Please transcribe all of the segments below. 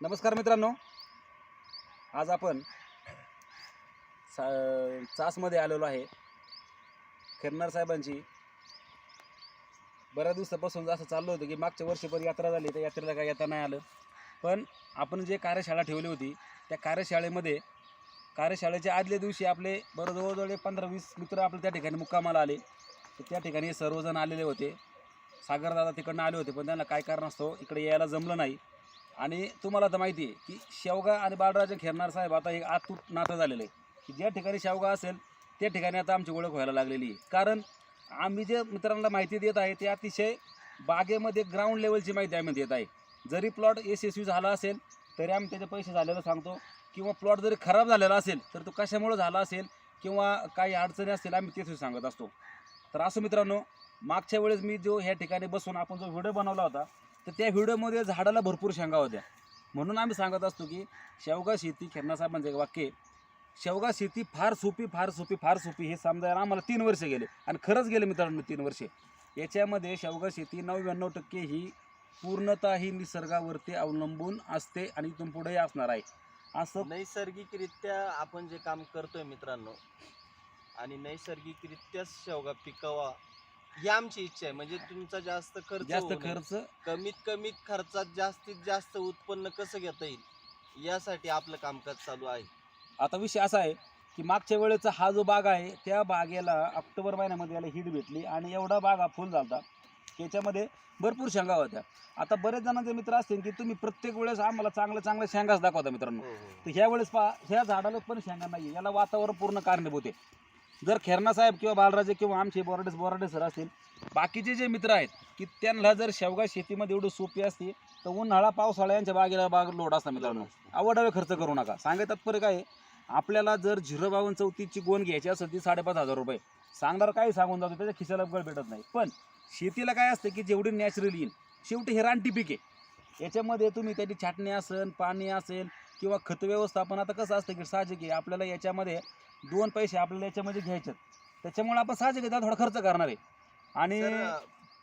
नमस्कार मित्रांनो. आज आपण सा चासमध्ये आलेलो आहे. खिरणार साहेबांची. बऱ्याच दिवसापासून असं चाललं होतं की मागच्या वर्षीभर यात्रा झाली त्या यात्रेला काय येता नाही आलं. पण आपण जे कार्यशाळा ठेवली होती त्या कार्यशाळेमध्ये कार्यशाळेच्या आदल्या दिवशी आपले बरं जवळजवळ एक पंधरा वीस मित्र आपले त्या ठिकाणी मुक्कामाला आले. तर त्या ठिकाणी सर्वजण आलेले होते. सागरदादा तिकडनं आले होते पण त्यांना काय कारण असतो इकडे यायला जमलं नाही. आणि तुम्हाला तर माहिती आहे की शेवगा आणि बाळराजे खेरणार साहेब आता एक आतूट नातं झालेलं आहे. की ज्या ठिकाणी शेवगा असेल त्या ठिकाणी आता आमची ओळख व्हायला लागलेली आहे. कारण आम्ही जे मित्रांना माहिती देत आहे ते अतिशय बागेमध्ये ग्राउंड लेवलची माहिती आम्ही देत आहे. जरी प्लॉट यशस्वी झाला असेल तरी आम्ही त्याचे पैसे झालेलं सांगतो. किंवा प्लॉट जरी खराब झालेला असेल तर तो कशामुळे झाला असेल किंवा काही अडचणी असतील आम्ही तेच सांगत असतो. तर असं मित्रांनो मागच्या वेळेस मी जो ह्या ठिकाणी बसून आपण जो व्हिडिओ बनवला होता तर त्या व्हिडिओमध्ये झाडाला भरपूर शेंगा होत्या. म्हणून आम्ही सांगत असतो की शेवगा शेती खेरणासाहेबांचं एक वाक्य आहे, शेवगा शेती फार सोपी फार सोपी फार सोपी. हे समजायला आम्हाला तीन वर्षे गेले. आणि खरंच गेले मित्रांनो तीन वर्षे. याच्यामध्ये शेवगा शेती नव्याण्णव टक्के ही पूर्णतः ही निसर्गावरती अवलंबून असते आणि इथून पुढेही असणार आहे. असं नैसर्गिकरित्या आपण जे काम करतोय मित्रांनो आणि नैसर्गिकरित्याच शेवगा पिकावा ही आमची इच्छा आहे. म्हणजे तुमचा जास्त खर्च जास्त होऊ नये. खर्च? कमीत कमीत खर्चात जास्तीत जास्त उत्पन्न कसं घेता येईल? यासाठी आपलं कामकाज चालू आहे. आता विषय असा आहे की मागच्या वेळेचा हा जो बाग आहे त्या बागेला ऑक्टोबर महिन्यामध्ये याला हिट भेटली आणि एवढा बाग हा फुल झाला त्याच्यामध्ये भरपूर शेंगा होत्या. आता बरेच जणांचे मित्र असतील की तुम्ही प्रत्येक वेळेस आम्हाला चांगलं चांगलं शेंगाच दाखवता मित्रांनो. हो, तर ह्या वेळेस पहा ह्या झाडाला पण शेंगा नाही याला वातावरण पूर्ण कारणीभूत आहे. जर खेरणा साहेब किंवा बालराजे किंवा आमचे बोराडे बोराडे सर असतील बाकीचे जे मित्र आहेत की त्यांना जर शेवगा शेतीमध्ये एवढी सोपी असते तर उन्हाळा पावसाळा यांच्या बागेला बाग लोड असता मित्रांनो. आवडावे खर्च करू नका. सांगायचं तात्पर्य काय? आपल्याला जर झिरो बावन्न चौतीसची गोण घ्यायची असेल ती साडेपाच हजार रुपये. सांगणार काही सांगून जातो त्याच्या खिशाला गळ भेटत नाही. पण शेतीला काय असतं की जेवढी नॅचरल येईल शेवटी हे रानटी पीक आहे. याच्यामध्ये तुम्ही त्याची छाटणी असेल पाणी असेल किंवा खत व्यवस्थापन आता कसं असतं की साहजिक आहे आपल्याला याच्यामध्ये दोन पैसे आपल्याला याच्यामध्ये घ्यायचे त्याच्यामुळे आपण साहजिक आहे, त्याला थोडा खर्च करणार आहे. आणि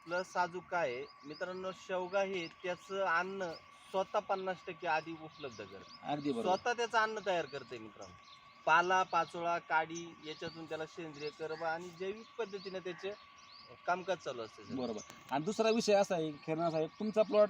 प्लस साजूक काय आहे, मित्रांनो शेवगा हे त्याचं अन्न स्वतः पन्नास टक्के आधी उपलब्ध करत. अगदी बरोबर. स्वतः त्याचं अन्न तयार करते मित्रांनो. पाला पाचोळा काडी याच्यातून त्याला सेंद्रिय कर्ब आणि जैविक पद्धतीने त्याचे कामकाज चालू असते. सर. बरोबर. आणि दुसरा विषय असा आहे खेरणा साहेब तुमचा प्लॉट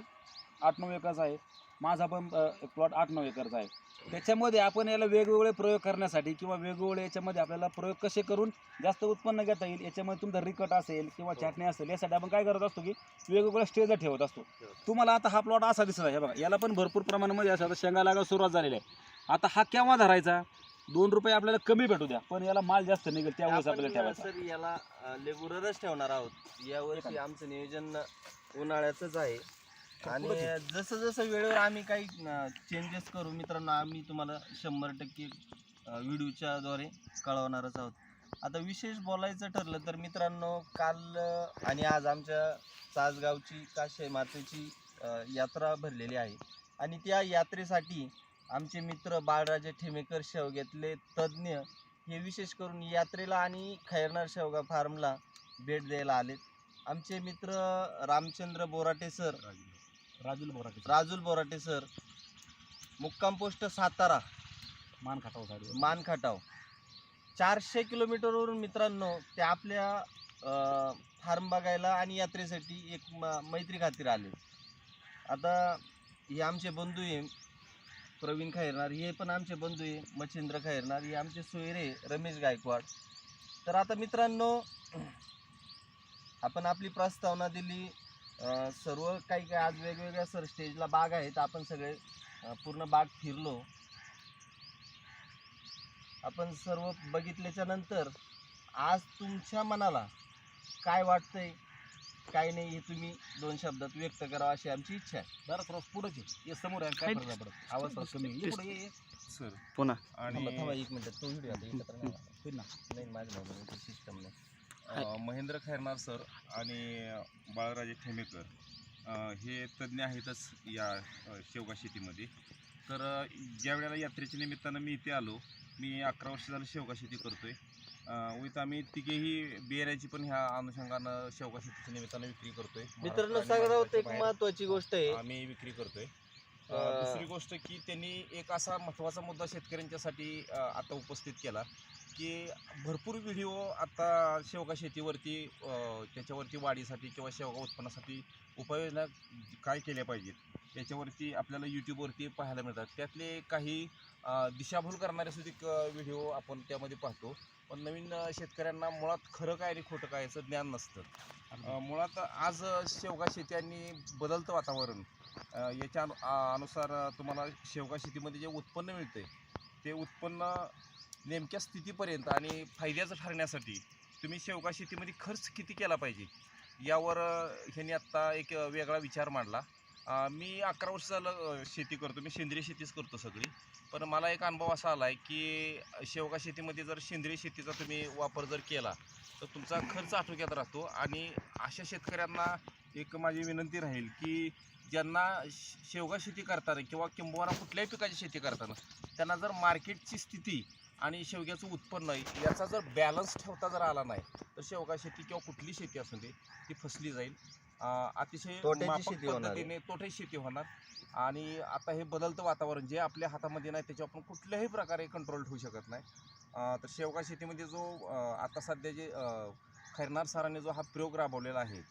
आठ नऊ एकरचा आहे. माझा पण प्लॉट आठ नऊ एकरचा आहे. त्याच्यामध्ये आपण याला वेगवेगळे प्रयोग करण्यासाठी किंवा वेगवेगळे याच्यामध्ये आपल्याला प्रयोग कसे करून जास्त उत्पन्न घेता येईल याच्यामध्ये तुमचा रिकट असेल किंवा हो. छाटणी असेल यासाठी आपण काय करत असतो की वेगवेगळ्या स्टेजला ठेवत असतो. तुम्हाला आता हा प्लॉट असा दिसत आहे हे बघा. याला पण भरपूर प्रमाणामध्ये असं आता शेंगा लागायला सुरुवात झालेली आहे. आता हा केव्हा धरायचा? दोन रुपये आपल्याला कमी भेटू द्या पण याला माल जास्त निघेल त्यावेळेस आपल्याला ठेवायचा. सर याला लेबुररच ठेवणार आहोत. यावर्षी आमचं नियोजन उन्हाळ्याचंच आहे. आणि जसं जसं वेळेवर आम्ही काही चेंजेस करू मित्रांनो आम्ही तुम्हाला शंभर टक्के व्हिडिओच्या द्वारे कळवणारच आहोत. आता विशेष बोलायचं ठरलं तर मित्रांनो काल आणि आज आमच्या चासगावची काशे मातेची यात्रा भरलेली आहे. आणि त्या यात्रेसाठी आमचे मित्र बाळराजे ठेमेकर शेवग्यातले तज्ज्ञ. हे विशेष करून यात्रेला आणि खैरनार शेवगा फार्मला भेट द्यायला आलेत. आमचे मित्र रामचंद्र बोराटे सर राजूल बोराटे राजुल बोराटे सर. मुक्काम पोस्ट सातारा. मान खाटाव साडी मान खटाव चारशे किलोमीटरवरून मित्रांनो ते आपल्या फार्म बघायला आणि यात्रेसाठी एक म मैत्री खातीर आले. आता हे आमचे बंधू आहे प्रवीण खैरनार. हे पण आमचे बंधू आहे मच्छिंद्र खैरनार. हे आमचे सोयरे रमेश गायकवाड. तर आता मित्रांनो आपण आपली प्रस्तावना दिली. सर्व काही काही आज वेगवेगळ्या सर स्टेजला बाग आहेत. आपण सगळे पूर्ण बाग फिरलो. आपण सर्व बघितल्याच्या नंतर आज तुमच्या मनाला काय वाटतंय? काय नाही हे तुम्ही दोन शब्दात व्यक्त करावं अशी आमची इच्छा आहे. जरा थोडं पुढे ये. समोर आहे काय फरक नाही पडत आवाज थोडा कमी आहे. ये पुढे ये, ये. सर पुन्हा. आणि थांबा थांबा एक मिनिट. तो व्हिडिओ आता एकत्र नाही आला. होईल ना नाही माझ्या सिस्टम नाही. अ, महेंद्र खैरनार सर आणि बाळराजे ठेमेकर अ, हे तज्ज्ञ आहेतच या अ, शेवगा शेतीमध्ये. तर अ, ज्या वेळेला यात्रेच्या निमित्तानं मी इथे आलो मी अकरा वर्ष झालं शेवगा शेती करतोय. विथ आम्ही तिघेही बियाण्याची पण ह्या अनुषंगानं शेवगा शेतीच्या निमित्तानं विक्री करतोय. मित्रांनो महाराष्ट्र आणि सगळ्यात एक महाराष्ट्राच्या महत्वाची गोष्ट आहे. आम्ही विक्री करतोय. अ, अं, दुसरी गोष्ट की त्यांनी एक असा महत्त्वाचा मुद्दा शेतकऱ्यांच्यासाठी अ, आता उपस्थित केला. की भरपूर व्हिडिओ आता शेवगा शेतीवरती त्याच्यावरती वाढीसाठी किंवा शेवगा उत्पन्नासाठी उपाययोजना काय केल्या पाहिजेत? याच्यावरती आपल्याला यूट्यूबवरती पाहायला मिळतात. त्यातले काही दिशाभूल करणारे सुद्धा व्हिडिओ आपण त्यामध्ये पाहतो. पण नवीन शेतकऱ्यांना मुळात खरं काय आणि खोटं काय याचं ज्ञान नसतं. मुळात आज शेवगा शेती आणि बदलतं वातावरण याच्या अनुसार तुम्हाला शेवगा शेतीमध्ये जे उत्पन्न मिळते ते उत्पन्न नेमक्या स्थितीपर्यंत आणि फायद्याचं ठरण्यासाठी तुम्ही शेवगा शेतीमध्ये खर्च किती केला पाहिजे? यावर ह्यांनी आत्ता एक वेगळा विचार मांडला. मी अकरा वर्ष झालं शेती करतो. मी सेंद्रिय शेतीच करतो सगळी. पण मला एक अनुभव असा आला आहे की शेवगा शेतीमध्ये जर सेंद्रिय शेतीचा तुम्ही वापर जर केला तर तुमचा खर्च आटोक्यात राहतो. आणि अशा शेतकऱ्यांना एक माझी विनंती राहील की ज्यांना श- शेवगा शेती करताना किंवा किंबहुना कुठल्याही पिकाची शेती करताना त्यांना जर मार्केटची स्थिती आणि शेवग्याचं उत्पन्न याचा जर बॅलन्स ठेवता जर आला नाही तर शेवगा शेती किंवा कुठली शेती असू दे ती फसली जाईल. अं, अतिशय तोट्याची माफक शेती होणार आहे. पद्धतीने तोट्याची शेती होणार. आणि आता हे बदलतं वातावरण जे आपल्या हातामध्ये नाही त्याच्यावर आपण कुठल्याही प्रकारे कंट्रोल ठेवू शकत नाही. अं, तर शेवगा शेतीमध्ये जो अं, आता सध्या जे अं, खैरनार सरांनी जो हा प्रयोग राबवलेला आहे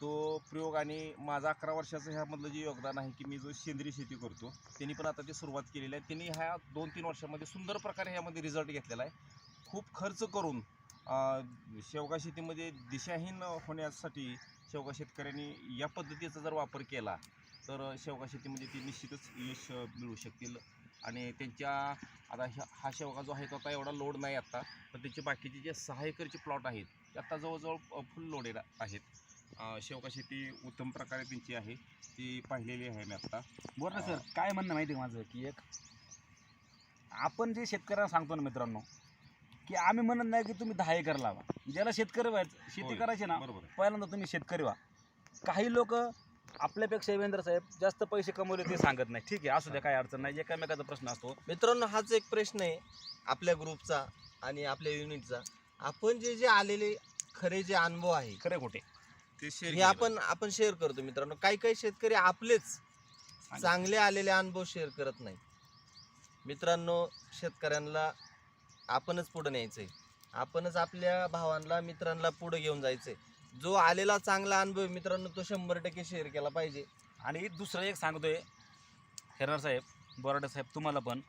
तो प्रयोग आणि माझा अकरा वर्षाचं ह्यामधलं जे योगदान आहे की मी जो सेंद्रिय शेती करतो त्यांनी पण आता ती सुरुवात केलेली आहे. त्यांनी ह्या दोन तीन वर्षामध्ये सुंदर प्रकारे ह्यामध्ये रिझल्ट घेतलेला आहे. खूप खर्च करून शेवगा शेतीमध्ये दिशाहीन होण्यासाठी शेवगा शेतकऱ्यांनी या पद्धतीचा जर वापर केला तर शेवगा शेतीमध्ये ते निश्चितच यश मिळू शकतील. आणि त्यांच्या आता हा शेवगा जो आहे तो आता एवढा लोड नाही आत्ता पण त्यांचे बाकीचे जे सहा एकरचे प्लॉट आहेत ते आत्ता जवळजवळ फुल लोडेड आहेत. अं, शेवगा शेती उत्तम प्रकारे त्यांची आहे. ती पाहिलेली आहे मी आत्ता बरं ना सर काय म्हणणं माहिती आहे माझं? की एक आपण जे शेतकऱ्यांना सांगतो ना मित्रांनो की आम्ही म्हणत नाही की तुम्ही दहा एकर लावा. ज्याला शेतकरी व्हायचं शेती. करायची ना बरोबर आहे. पहिल्यांदा तुम्ही शेतकरी व्हा. काही लोक आपल्यापेक्षा देवेंद्र साहेब जास्त पैसे कमवले ते सांगत नाही. ठीक आहे असू द्या काही अडचण नाही. एकामेकाचा प्रश्न असतो. मित्रांनो हाच एक प्रश्न आहे आपल्या ग्रुपचा आणि आपल्या युनिटचा. आपण जे जे आलेले खरे जे अनुभव आहे खरे खोटे. ते हे आपण आपण शेअर करतो मित्रांनो. काही काही शेतकरी आपलेच चांगले आलेले अनुभव शेअर करत नाही मित्रांनो शेतकऱ्यांना आपणच पुढे न्यायचंय. आपणच आपल्या भावांना मित्रांना पुढे घेऊन जायचंय. जो आलेला चांगला अनुभव आहे मित्रांनो तो शंभर टक्के शेअर केला पाहिजे. आणि दुसरं एक सांगतोय हेरणार साहेब बोराडे साहेब तुम्हाला पण.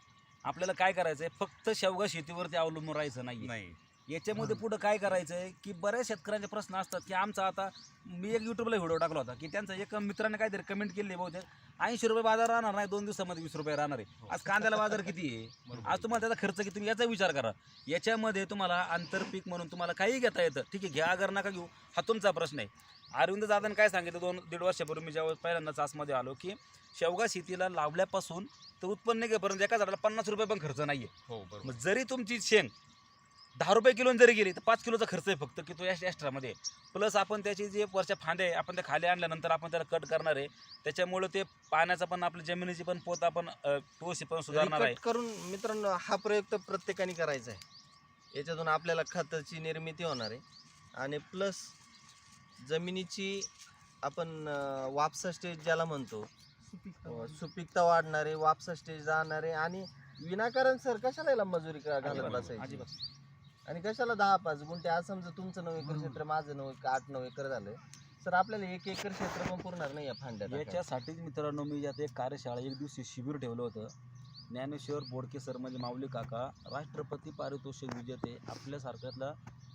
आपल्याला काय करायचं आहे फक्त शेवगा शेतीवरती अवलंबून राहायचं नाही नाही. याच्यामध्ये पुढं काय करायचं आहे की बऱ्याच शेतकऱ्यांचे प्रश्न असतात की आमचा आता मी एक युट्यूबला व्हिडिओ टाकला होता की त्यांचा एक मित्राने काहीतरी कमेंट केली बहुतेक ऐंशी रुपये बाजार राहणार नाही दोन दिवसामध्ये वीस रुपये राहणार आहे. आज कांद्याला बाजार किती आहे. आज तुम्हाला त्याचा खर्च किती? याचा विचार करा. याच्यामध्ये तुम्हाला आंतरपीक म्हणून तुम्हाला काही घेता येतं. ठीक आहे घ्या अगर नका घेऊ. हा तुमचा प्रश्न आहे. अरविंद दादाने काय सांगितलं? दोन दीड वर्षापूर्वी मी ज्यावेळेस पहिल्यांदा चासमध्ये आलो की शेवगा शेतीला लावल्यापासून तर उत्पन्न निघेपर्यंत एका झाडाला पन्नास रुपये पण खर्च नाही आहे हो बरोबर. जरी तुमची शेंग दहा रुपये किलो जरी गेली तर पाच किलोचा खर्च आहे फक्त की तो एक्स एक्स्ट्रामध्ये. प्लस आपण त्याची जे वरच्या फांदे आहे आपण ते खाली आणल्यानंतर आपण त्याला कट करणार आहे. त्याच्यामुळे ते पाण्याचा पण आपल्या जमिनीची पण पोत आपण टोसी पण सुधारणार आहे. करून मित्रांनो हा प्रयोग तर प्रत्येकाने करायचा आहे. याच्यातून आपल्याला खताची निर्मिती होणार आहे. आणि प्लस जमिनीची आपण वापसा स्टेज ज्याला म्हणतो सुपीकता वाढणार वापसा स्टेज आहे. आणि विनाकारण सर कशाला मजुरी घालत बसायची? अजिबात. आणि कशाला दहा पाच गुंठे? आज समजा तुमचं नऊ एकर क्षेत्र माझं नऊ एकर आठ नऊ एकर झालं सर आपल्याला एक एकर क्षेत्र पण पुरणार नाही या फांद्या टाकायला. याच्यासाठीच मित्रांनो मी यात एक कार्यशाळा एक दिवशी शिबिर ठेवलं होतं. ज्ञानेश्वर बोडके सर म्हणजे माऊली काका राष्ट्रपती पारितोषिक विजेते आपल्यासारख्यातला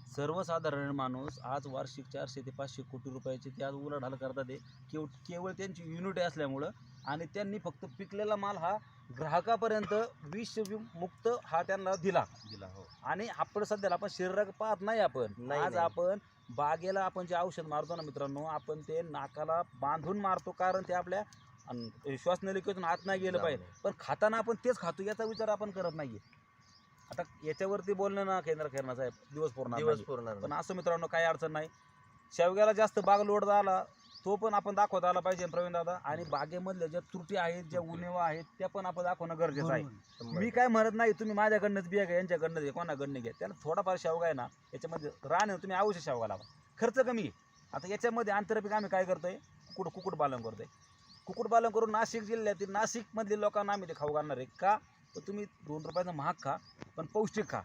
सर्वसाधारण माणूस आज वार्षिक चारशे ते पाचशे कोटी रुपयाची ते आज उलाढाल करतात केव केवळ त्यांची युनिटी असल्यामुळं आणि त्यांनी फक्त पिकलेला माल हा ग्राहकापर्यंत विष मुक्त हा त्यांना दिला. दिला हो. आणि आपण सध्याला आपण शरीरात पाहत नाही आपण. नाही, आज नाही. आपण बागेला आपण जे औषध मारतो ना मित्रांनो आपण ते नाकाला बांधून मारतो कारण ते आपल्या अन- श्वासनलिकेतून आत नाही गेलं पाहिजे. पण खाताना आपण तेच खातो याचा विचार आपण करत नाहीये. आता याच्यावरती बोलणं ना केंद्र खेळणार साहेब दिवस पूर्ण दिवस पुरणार पण असं मित्रांनो काही अडचण नाही. शेवग्याला जास्त बाग लोड आला तो पण आपण दाखवता आला पाहिजे प्रवीण दादा. आणि बागेमधल्या ज्या त्रुटी आहेत ज्या उणेवा आहेत त्या पण आपण दाखवणं गरजेचं आहे. मी काय म्हणत नाही तुम्ही माझ्याकडनंच बिया घ्या यांच्याकडनं घ्या कोणाकडनं घ्या. त्याला थोडाफार शेवगा आहे ना याच्यामध्ये रान आहे, तुम्ही अवश्य शेवगा लावा. खर्च कमी आहे. आता याच्यामध्ये आंतरपीक आम्ही काय करतोय? कुकुट पालन करतोय. कुक्कुटपालन करून नाशिक जिल्ह्यातील नाशिकमधील लोकांना आम्ही ते खाऊ घालणार आहे. का? तर तुम्ही दोन रुपयाचा महाग खा. पण पौष्टिक खा.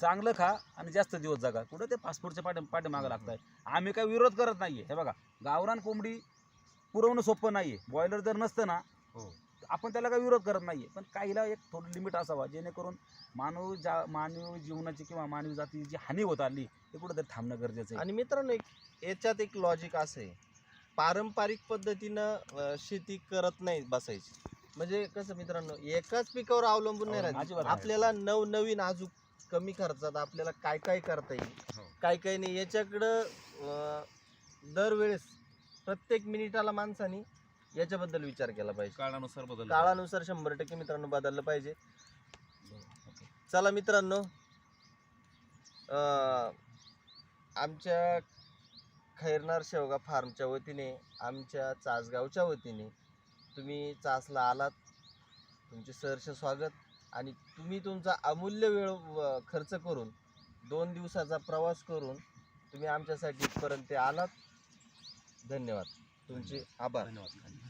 चांगलं खा आणि जास्त दिवस जगा. कुठं ते पासपोर्टच्या पाठी पाठीमागं लागत आहे आम्ही काही विरोध करत नाही आहे हे बघा गावरान कोंबडी पुरवणं सोपं नाही आहे बॉयलर जर नसतं ना हो. आपण त्याला काही विरोध करत नाही आहे पण काहीला एक थोडं लिमिट असावा. जेणेकरून मानव जा मानवी जीवनाची किंवा मानवी जातीची जी हानी होत आली ते कुठंतरी थांबणं गरजेचं आहे. आणि मित्रांनो एक याच्यात एक लॉजिक असं आहे. पारंपरिक पद्धतीनं शेती करत नाही बसायची. म्हणजे कसं मित्रांनो एकाच पिकावर अवलंबून नाही अजिबात राहायचं आपल्याला नवनवीन अजून कमी खर्चात आपल्याला काय काय करता येईल? हो. काय काय नाही. याच्याकडं अं, दरवेळेस प्रत्येक मिनिटाला माणसाने याच्याबद्दल विचार केला पाहिजे. काळानुसार बदल काळानुसार शंभर टक्के मित्रांनो बदललं पाहिजे. चला मित्रांनो अं, आमच्या खैरनार शेवगा फार्मच्या वतीने आमच्या चासगावच्या वतीने तुम्ही चासला आलात. तुमचे सहर्ष स्वागत. आणि तुम्ही तुमचा अमूल्य वेळ खर्च करून दोन दिवसाचा प्रवास करून तुम्ही आमच्यासाठी इथपर्यंत आलात. धन्यवाद. तुमचे आभार. धन्यवाद.